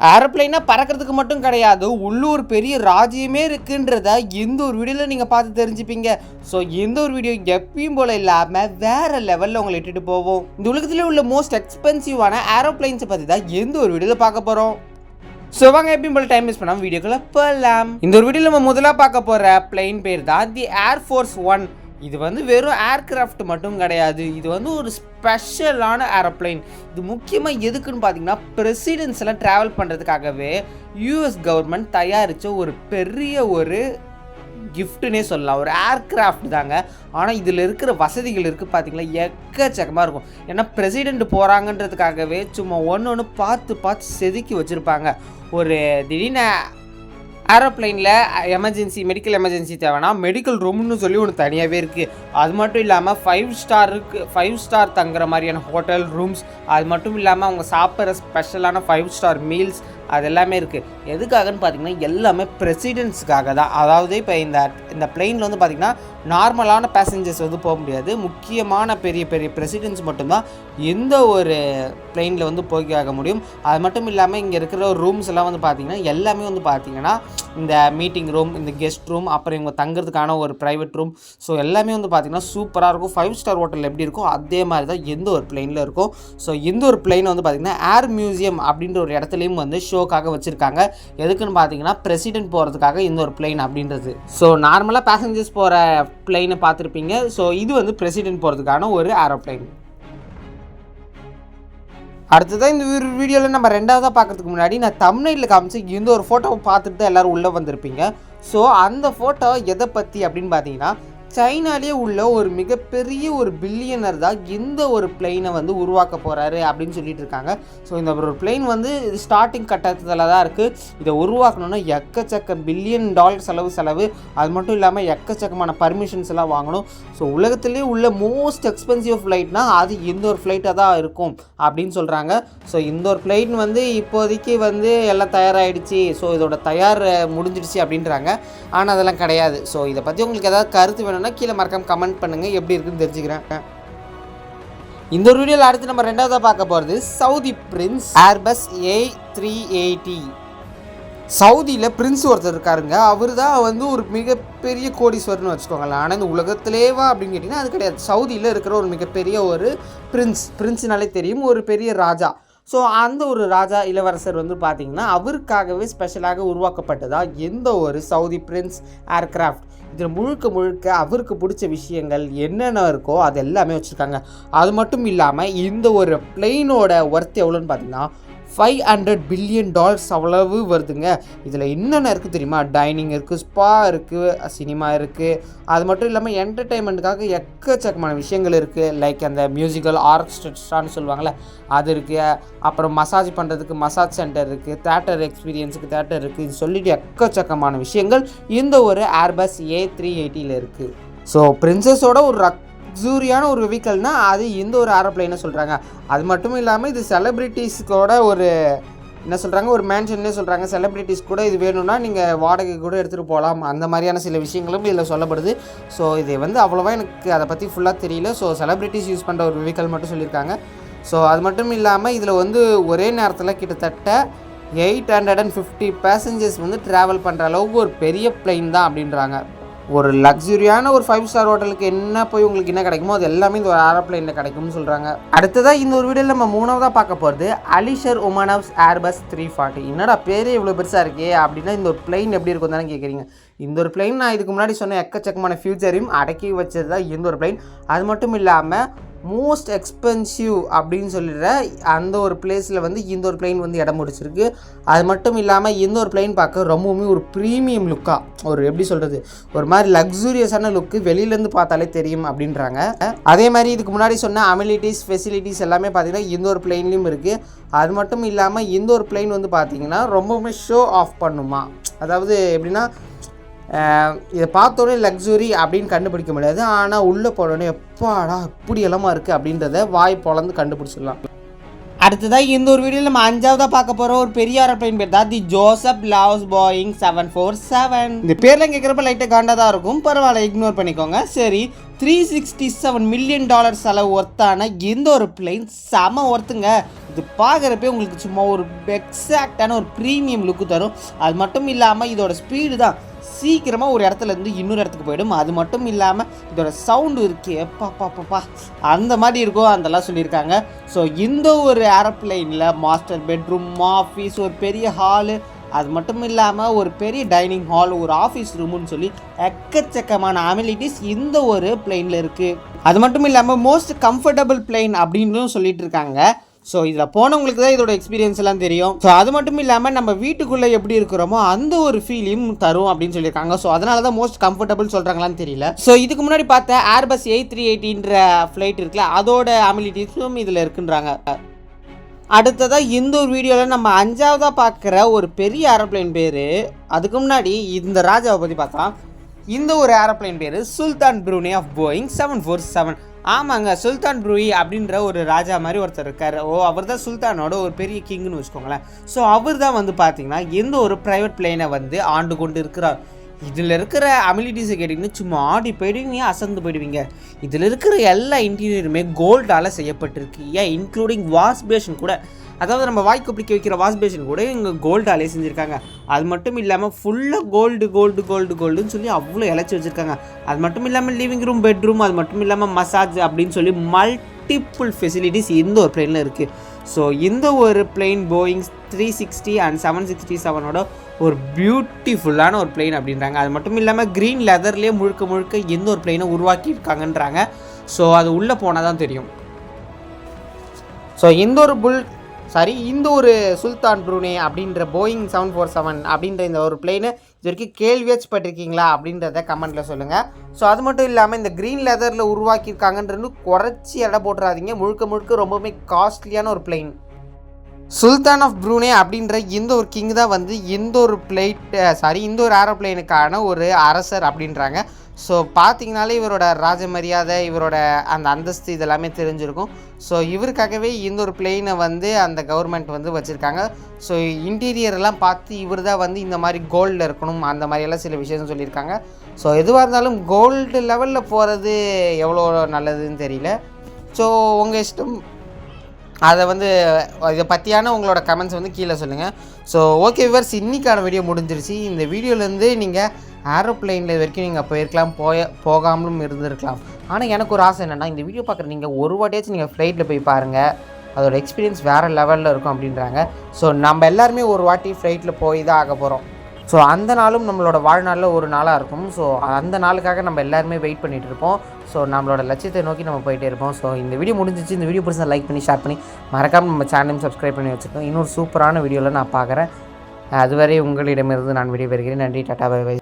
ஏரோப்ளைனாக பறக்கிறதுக்கு மட்டும் கிடையாது உள்ளூர் பெரிய ராஜ்யமே இருக்குன்றத இந்த ஒரு வீடியோவில் நீங்கள் பார்த்து தெரிஞ்சுப்பீங்க. ஸோ இந்த ஒரு வீடியோ எப்பயும் போல் இல்லாமல் வேறு லெவலில் உங்களை இட்டுட்டு போவோம். இந்த உலகத்தில் உள்ள மோஸ்ட் எக்ஸ்பென்சிவான ஏரோப்ளைன்ஸை பற்றி தான் எந்த ஒரு வீடியோவில் பார்க்க போகிறோம் ஸோ வாங்க எப்பயும் போல டைம் வேஸ்ட் பண்ணாமல் வீடியோக்குள்ள போகலாம் இந்த ஒரு வீடியோவில் நம்ம முதலாக பார்க்க போகிற பிளெயின் பேர் தான் தி ஏர்ஃபோர்ஸ் ஒன் இது வந்து வெறும் ஏர்கிராஃப்ட் மட்டும் கிடையாது. இது வந்து ஒரு ஸ்பெஷலான ஏரோப்ளைன் இது முக்கியமாக எதுக்குன்னு பார்த்தீங்கன்னா பிரசிடென்ஸ்லாம் ட்ராவல் பண்ணுறதுக்காகவே யூஎஸ் கவர்மெண்ட் தயாரித்த ஒரு பெரிய ஒரு கிஃப்ட்டுனே சொல்லலாம். ஒரு ஏர்கிராஃப்ட் தாங்க. ஆனால் இதில் இருக்கிற வசதிகள் இருக்குது பார்த்தீங்களா எக்கச்சக்கமாக இருக்கும். ஏன்னா பிரசிடெண்ட் போகிறாங்கன்றதுக்காகவே சும்மா ஒன்று ஒன்று பார்த்து பார்த்து செதுக்கி வச்சுருப்பாங்க. ஒரு திடீர்னு ஏரோப்ளைனில் எமர்ஜென்சி மெடிக்கல் எமர்ஜென்சி தேவைன்னா மெடிக்கல் ரூம்னு சொல்லி ஒன்று தனியாகவே இருக்குது அது மட்டும் இல்லாமல் ஃபைவ் ஸ்டாருக்கு ஃபைவ் ஸ்டார் தங்குற மாதிரியான ஹோட்டல் ரூம்ஸ் அது மட்டும் இல்லாமல் அவங்க சாப்பிட்ற ஸ்பெஷலான ஃபைவ் ஸ்டார் மீல்ஸ் அது எல்லாமே இருக்குது எதுக்காகன்னு பார்த்தீங்கன்னா எல்லாமே பிரசிடென்ட்ஸுக்காக தான். அதாவது இப்போ இந்த இந்த பிளெயினில் வந்து பார்த்திங்கன்னா நார்மலான பேசஞ்சர்ஸ் வந்து போக முடியாது. முக்கியமான பெரிய பெரிய பிரசிடென்ட்ஸ் மட்டும்தான் எந்த ஒரு பிளெயினில் வந்து போய் ஆக முடியும். அது மட்டும் இல்லாமல் இங்கே இருக்கிற ரூம்ஸ் எல்லாம் வந்து பார்த்திங்கன்னா எல்லாமே வந்து பார்த்திங்கன்னா இந்த மீட்டிங் ரூம் இந்த கெஸ்ட் ரூம் அப்புறம் இவங்க தங்குறதுக்கான ஒரு ப்ரைவேட் ரூம் ஸோ எல்லாமே வந்து பார்த்திங்கன்னா சூப்பராக இருக்கும். ஃபைவ் ஸ்டார் ஹோட்டல் எப்படி இருக்கும் அதே மாதிரி தான் எந்த ஒரு பிளெயினில் இருக்கும். ஸோ இந்த ஒரு பிளெயின் வந்து பார்த்திங்கன்னா ஏர் மியூசியம் அப்படின்ற ஒரு இடத்துலையும் வந்து ஷோக்காக வச்சுருக்காங்க. எதுக்குன்னு பார்த்தீங்கன்னா பிரசிடென்ட் போகிறதுக்காக இந்த ஒரு பிளெயின் அப்படின்றது. ஸோ நார்மலாக பேசஞ்சர்ஸ் போகிற பிளெயினை பார்த்துருப்பீங்க. ஸோ இது வந்து பிரசிடென்ட் போகிறதுக்கான ஒரு ஏரோப்ளைன் அடுத்ததான் இந்த வீடியோவில் நம்ம ரெண்டாவதாக பார்க்கறதுக்கு முன்னாடி நான் தமிழ்நில காமிச்சு இந்த ஒரு ஃபோட்டோவை பார்த்துட்டு தான் எல்லோரும் உள்ளே வந்திருப்பீங்க. ஸோ அந்த ஃபோட்டோ எதை பற்றி அப்படின்னு பார்த்தீங்கன்னா சைனாலே உள்ள ஒரு மிகப்பெரிய ஒரு பில்லியனர் தான் இந்த ஒரு பிளெயினை வந்து உருவாக்க போகிறாரு அப்படின்னு சொல்லிட்டு இருக்காங்க. ஸோ இந்த ஒரு பிளெயின் வந்து ஸ்டார்டிங் கட்டத்தில் தான் இருக்குது இதை உருவாக்கணும்னா எக்கச்சக்க பில்லியன் டாலர் செலவு செலவு. அது மட்டும் இல்லாமல் எக்கச்சக்கமான பர்மிஷன்ஸ் எல்லாம் வாங்கணும். ஸோ உலகத்திலே உள்ள மோஸ்ட் எக்ஸ்பென்சிவ் ஃப்ளைட்னா அது இந்த ஒரு ஃப்ளைட்டாக தான் இருக்கும் அப்படின்னு சொல்கிறாங்க ஸோ இந்த ஒரு ஃப்ளைட் வந்து இப்போதைக்கு வந்து எல்லாம் தயாராகிடுச்சு ஸோ இதோட தயார் முடிஞ்சிடுச்சு அப்படின்றாங்க. ஆனால் அதெல்லாம் கிடையாது. ஸோ இதை பற்றி உங்களுக்கு ஏதாவது கருத்து வேணும் வேணும்னா கீழே மறக்காமல் கமெண்ட் பண்ணுங்கள் எப்படி இருக்குன்னு தெரிஞ்சுக்கிறேன். இந்த ஒரு வீடியோவில் அடுத்து நம்ம ரெண்டாவதாக பார்க்க போகிறது Saudi prince airbus A three eighty சவுதியில் பிரின்ஸ் ஒருத்தர் இருக்காருங்க. அவர் தான் வந்து ஒரு மிகப்பெரிய கோடீஸ்வரர்னு வச்சுக்கோங்களேன். ஆனால் இந்த உலகத்திலேவா அப்படின்னு கேட்டிங்கன்னா அது கிடையாது. சவுதியில் இருக்கிற ஒரு மிகப்பெரிய ஒரு பிரின்ஸ் பிரின்ஸ்னாலே தெரியும். ஒரு பெரிய ராஜா. ஸோ அந்த ஒரு ராஜா இளவரசர் வந்து பார்த்திங்கன்னா அவருக்காகவே ஸ்பெஷலாக உருவாக்கப்பட்டதா? எந்த ஒரு சவுதி பிரின்ஸ் ஏர்கிராஃப்ட் இதில் முழுக்க முழுக்க அவருக்கு பிடிச்ச விஷயங்கள் என்னென்ன இருக்கோ அது எல்லாமே வச்சுருக்காங்க. அது மட்டும் இல்லாமல் இந்த ஒரு பிளெயினோட ஒர்த் எவ்வளோன்னு பார்த்தீங்கன்னா ஃபைவ் ஹண்ட்ரட் பில்லியன் டாலர்ஸ் அவ்வளவு வருதுங்க. இதில் என்னென்ன இருக்குது தெரியுமா? டைனிங் இருக்குது ஸ்பா இருக்குது சினிமா இருக்குது அது மட்டும் இல்லாமல் என்டர்டெயின்மெண்ட்டுக்காக எக்கச்சக்கமான விஷயங்கள் இருக்குது லைக் அந்த மியூசிக்கல் ஆர்கெஸ்ட்ரான்னு சொல்லுவாங்கள்ல அது இருக்குது அப்புறம் மசாஜ் பண்ணுறதுக்கு மசாஜ் சென்டர் இருக்குது தேட்டர் எக்ஸ்பீரியன்ஸுக்கு தேட்டர் இருக்குது இது சொல்லிட்டு எக்கச்சக்கமான விஷயங்கள் இந்த ஒரு ஏர்பஸ் ஏ த்ரீ எயிட்டியில் இருக்குது ஸோ பிரின்சஸோட ஒரு ரக் லக்ஸூரியான ஒரு வெஹிக்கல்னால் அது இந்த ஒரு ஏரோப்ளைனை சொல்கிறாங்க அது மட்டும் இல்லாமல் இது செலிப்ரிட்டிஸ்க்கோட ஒரு என்ன சொல்கிறாங்க ஒரு மேன்ஷன்னே சொல்கிறாங்க செலிப்ரிட்டிஸ் கூட இது வேணும்னா நீங்கள் வாடகை கூட எடுத்துகிட்டு போகலாம் அந்த மாதிரியான சில விஷயங்களும் இதில் சொல்லப்படுது. ஸோ இது வந்து அவ்வளோவா எனக்கு அதை பற்றி ஃபுல்லாக தெரியல. ஸோ செலிப்ரிட்டிஸ் யூஸ் பண்ணுற ஒரு வெஹிக்கல் மட்டும் சொல்லியிருக்காங்க. ஸோ அது மட்டும் இல்லாமல் இதில் வந்து ஒரே நேரத்தில் கிட்டத்தட்ட eight hundred and fifty passengers வந்து ட்ராவல் பண்ணுற அளவுக்கு ஒரு பெரிய பிளெயின் தான் அப்படின்றாங்க. ஒரு லக்ஸுரியான ஒரு ஃபைவ் ஸ்டார் ஹோட்டலுக்கு என்ன போய் உங்களுக்கு என்ன கிடைக்குமோ அது எல்லாமே இந்த ஒரு ஏரோப்ளைனில் கிடைக்கும்னு சொல்கிறாங்க அடுத்ததாக இந்த ஒரு வீடியோவில் நம்ம மூணாவதாக பார்க்க போகிறது Alisher Usmanov's airbus three forty என்னடா பேரே இவ்வளோ பெருசாக இருக்கே அப்படின்னா இந்த ஒரு பிளைன் எப்படி இருக்கும் தானே கேட்குறீங்க இந்த ஒரு பிளைன் நான் இதுக்கு முன்னாடி சொன்ன எக்கச்சக்கமான ஃபியூச்சரையும் அடக்கி வச்சது தான் இந்த ஒரு பிளைன் அது மட்டும் இல்லாமல் மோஸ்ட் எக்ஸ்பென்சிவ் அப்படின்னு சொல்லிடுற அந்த ஒரு பிளேஸில் வந்து இந்த ஒரு பிளெயின் வந்து இடம் முடிச்சிருக்கு அது மட்டும் இல்லாமல் இந்த ஒரு பிளெயின் பார்க்க ரொம்பவுமே ஒரு ப்ரீமியம் லுக்காக ஒரு எப்படி சொல்கிறது ஒரு மாதிரி லக்ஸூரியஸான லுக்கு வெளியிலேருந்து பார்த்தாலே தெரியும் அப்படின்றாங்க. அதே மாதிரி இதுக்கு முன்னாடி சொன்ன அமிலிட்டிஸ் ஃபெசிலிட்டிஸ் எல்லாமே பார்த்திங்கன்னா இந்த ஒரு பிளெயின்லேயும் இருக்குது அது மட்டும் இல்லாமல் இந்த ஒரு பிளெயின் வந்து பார்த்திங்கன்னா ரொம்பவுமே ஷோ ஆஃப் பண்ணுமா. அதாவது எப்படின்னா இதை பார்த்தோன்னே லக்ஸுரி அப்படின்னு கண்டுபிடிக்க முடியாது. ஆனால் உள்ளே போனோடனே எப்பாடா இப்படி எல்லாமா இருக்குது அப்படின்றத வாய் பொழந்து கண்டுபிடிச்சிடலாம். அடுத்ததாக இந்த ஒரு வீடியோவில் நம்ம அஞ்சாவதாக பார்க்க போகிற ஒரு பெரிய ஏரோப்ளைன் பேர் தான் the Joseph Lau's Boeing seven four seven இந்த பேர்லாம் கேட்குறப்ப லைட்டாக காண்டாக தான் இருக்கும். பரவாயில்ல இக்னோர் பண்ணிக்கோங்க. சரி three sixty seven million dollar செலவு ஒர்த்தான இந்த ஒரு பிளைன் செம ஒர்த்துங்க இது பார்க்குறப்பே உங்களுக்கு சும்மா ஒரு எக்ஸாக்டான ஒரு ப்ரீமியம் லுக்கு தரும். அது மட்டும் இல்லாமல் இதோட ஸ்பீடு தான். சீக்கிரமாக ஒரு இடத்துல இருந்து இன்னொரு இடத்துக்கு போயிடும். அது மட்டும் இல்லாமல் இதோட சவுண்டு இருக்கே. பாப்பா பாப்பா அந்த மாதிரி இருக்கும் அதெல்லாம் சொல்லியிருக்காங்க. ஸோ இந்த ஒரு ஏரோப்ளைனில் மாஸ்டர் பெட்ரூம் ஆஃபீஸ் ஒரு பெரிய ஹாலு அது மட்டும் இல்லாமல் ஒரு பெரிய டைனிங் ஹால் ஒரு ஆஃபீஸ் ரூமுன்னு சொல்லி எக்கச்சக்கமான அமிலிட்டிஸ் இந்த ஒரு பிளெயினில் இருக்குது அது மட்டும் இல்லாமல் மோஸ்ட் கம்ஃபர்டபுள் பிளெயின் அப்படின்னு சொல்லிட்டு இருக்காங்க. ஸோ இதில் போனவங்களுக்கு தான் இதோட எக்ஸ்பீரியன்ஸ் எல்லாம் தெரியும். ஸோ அது மட்டும் இல்லாமல் நம்ம வீட்டுக்குள்ளே எப்படி இருக்கிறோமோ அந்த ஒரு ஃபீலையும் தரும் அப்படின்னு சொல்லியிருக்காங்க. ஸோ அதனால தான் மோஸ்ட் கம்ஃபர்டபுள் சொல்கிறாங்களான்னு தெரியல. ஸோ இதுக்கு முன்னாடி பார்த்த ஏர்பஸ் எயிட் த்ரீ எயிட்டின்ற ஃப்ளைட் இருக்குல்ல அதோட அமிலிட்டிஸும் இதில் இருக்குன்றாங்க. அடுத்ததாக இந்த ஒரு வீடியோவில் நம்ம அஞ்சாவதாக பார்க்குற ஒரு பெரிய ஏரோப்ளைன் பேர் அதுக்கு முன்னாடி இந்த ராஜாவை பற்றி பார்த்தா இந்த ஒரு ஏரோப்ளைன் பேர் Sultan Brunei of Boeing seven four seven ஆமாங்க சுல்தான் ப்ரூயி அப்படின்ற ஒரு ராஜா மாதிரி ஒருத்தர் இருக்கார். ஓ அவர் தான் சுல்தானோட ஒரு பெரிய கிங்னு வச்சுக்கோங்களேன். ஸோ அவர் தான் வந்து பார்த்தீங்கன்னா எந்த ஒரு ப்ரைவேட் பிளேனை வந்து ஆண்டு கொண்டு இருக்கிறார். இதில் இருக்கிற அமிலிட்டிஸை கேட்டிங்கன்னா சும்மா ஆடி போயிடுவீங்க அசந்து போயிடுவீங்க. இதில் இருக்கிற எல்லா இன்டீரியருமே கோல்டால் செய்யப்பட்டிருக்கு. ஏன் இன்க்ளூடிங் வாஷ் பேஷன் கூட. அதாவது நம்ம வாய்க்கு பிடிக்க வைக்கிற வாஷ் பேஷன் கூட இங்கே கோல்டாலே செஞ்சுருக்காங்க. அது மட்டும் இல்லாமல் ஃபுல்லாக கோல்டு கோல்டு கோல்டு கோல்டுன்னு சொல்லி அவ்வளோ இழைச்சி வச்சுருக்காங்க. அது மட்டும் இல்லாமல் லிவிங் ரூம் பெட்ரூம் அது மட்டும் இல்லாமல் மசாஜ் அப்படின்னு சொல்லி மல்டிப்புள் ஃபெசிலிட்டிஸ் இந்த ஒரு பிளேனில் இருக்குது ஸோ இந்த ஒரு plane Boeing three sixty and seven sixty செவனோட ஒரு பியூட்டிஃபுல்லான ஒரு பிளெயின் அப்படின்றாங்க. அது மட்டும் இல்லாமல் க்ரீன் லெதர்லேயே முழுக்க முழுக்க எந்த ஒரு பிளெயினை உருவாக்கியிருக்காங்கன்றாங்க. ஸோ அது உள்ளே போனால் தான் தெரியும். ஸோ இந்த ஒரு புல் சாரி இந்த ஒரு சுல்தான் ப்ரூனே அப்படின்ற போயிங் செவன் ஃபோர் செவன் அப்படின்ற இந்த ஒரு பிளெயினை இது வரைக்கும் கேள்வியாச்சு பட்டிருக்கீங்களா அப்படின்றத கமெண்ட்டில் சொல்லுங்கள் ஸோ அது மட்டும் இல்லாமல் இந்த க்ரீன் லெதரில் உருவாக்கியிருக்காங்கன்றது குறைச்சி எடை போட்டுறாதீங்க. முழுக்க முழுக்க ரொம்பவுமே காஸ்ட்லியான ஒரு பிளெயின் சுல்தான் ஆஃப் ப்ரூனே அப்படின்ற இந்த ஒரு கிங் தான் வந்து இந்த ஒரு பிளைட் சாரி இந்த ஒரு ஏரோப்ளைனுக்கான ஒரு அரசர் அப்படின்றாங்க. ஸோ பார்த்தீங்கனாலே இவரோட ராஜ மரியாதை இவரோட அந்த அந்தஸ்து இதெல்லாமே தெரிஞ்சிருக்கும். ஸோ இவருக்காகவே இந்த ஒரு பிளெயினை வந்து அந்த கவர்மெண்ட் வந்து வச்சுருக்காங்க. ஸோ இன்டீரியர்லாம் பார்த்து இவர் தான் வந்து இந்த மாதிரி கோல்டில் இருக்கணும் அந்த மாதிரியெல்லாம் சில விஷயம் சொல்லியிருக்காங்க. ஸோ எதுவாக இருந்தாலும் கோல்டு லெவலில் போகிறது எவ்வளோ நல்லதுன்னு தெரியல. ஸோ உங்கள் இஷ்டம் அதை வந்து இதை பற்றியான உங்களோட கமெண்ட்ஸ் வந்து கீழே சொல்லுங்கள் ஸோ ஓகே விவர்ஸ் இன்றைக்கான வீடியோ முடிஞ்சிருச்சு. இந்த வீடியோலேருந்து நீங்கள் ஏரோப்ளைனில் இது வரைக்கும் நீங்கள் போயிருக்கலாம் போய போகாமலும் இருந்திருக்கலாம். ஆனால் எனக்கு ஒரு ஆசை என்னென்னா இந்த வீடியோ பார்க்குற நீங்கள் ஒரு வாட்டியாச்சும் நீங்கள் ஃப்ளைட்டில் போய் பாருங்கள் அதோட எக்ஸ்பீரியன்ஸ் வேறு லெவலில் இருக்கும் அப்படின்றாங்க. ஸோ நம்ம எல்லாருமே ஒரு வாட்டி ஃப்ளைட்டில் போய் தான் ஆக போகிறோம் ஸோ அந்த நாளும் நம்மளோட வாழ்நாளில் ஒரு நாளாக இருக்கும். ஸோ அந்த நாளுக்காக நம்ம எல்லாருமே வெயிட் பண்ணிகிட்டு இருப்போம். ஸோ நம்மளோட லட்சியத்தை நோக்கி நம்ம போயிட்டே இருப்போம். ஸோ இந்த வீடியோ முடிஞ்சிச்சு. இந்த வீடியோ பிடிச்சா லைக் பண்ணி ஷேர் பண்ணி மறக்காமல் நம்ம சேனலையும் சப்ஸ்கிரைப் பண்ணி வச்சுருக்கோம் இன்னொரு சூப்பரான வீடியோவில் நான் பார்க்குறேன். அதுவரை உங்களிடமிருந்து நான் வீடியோ பெறுகிறேன் நன்றி டாட்டா பை பை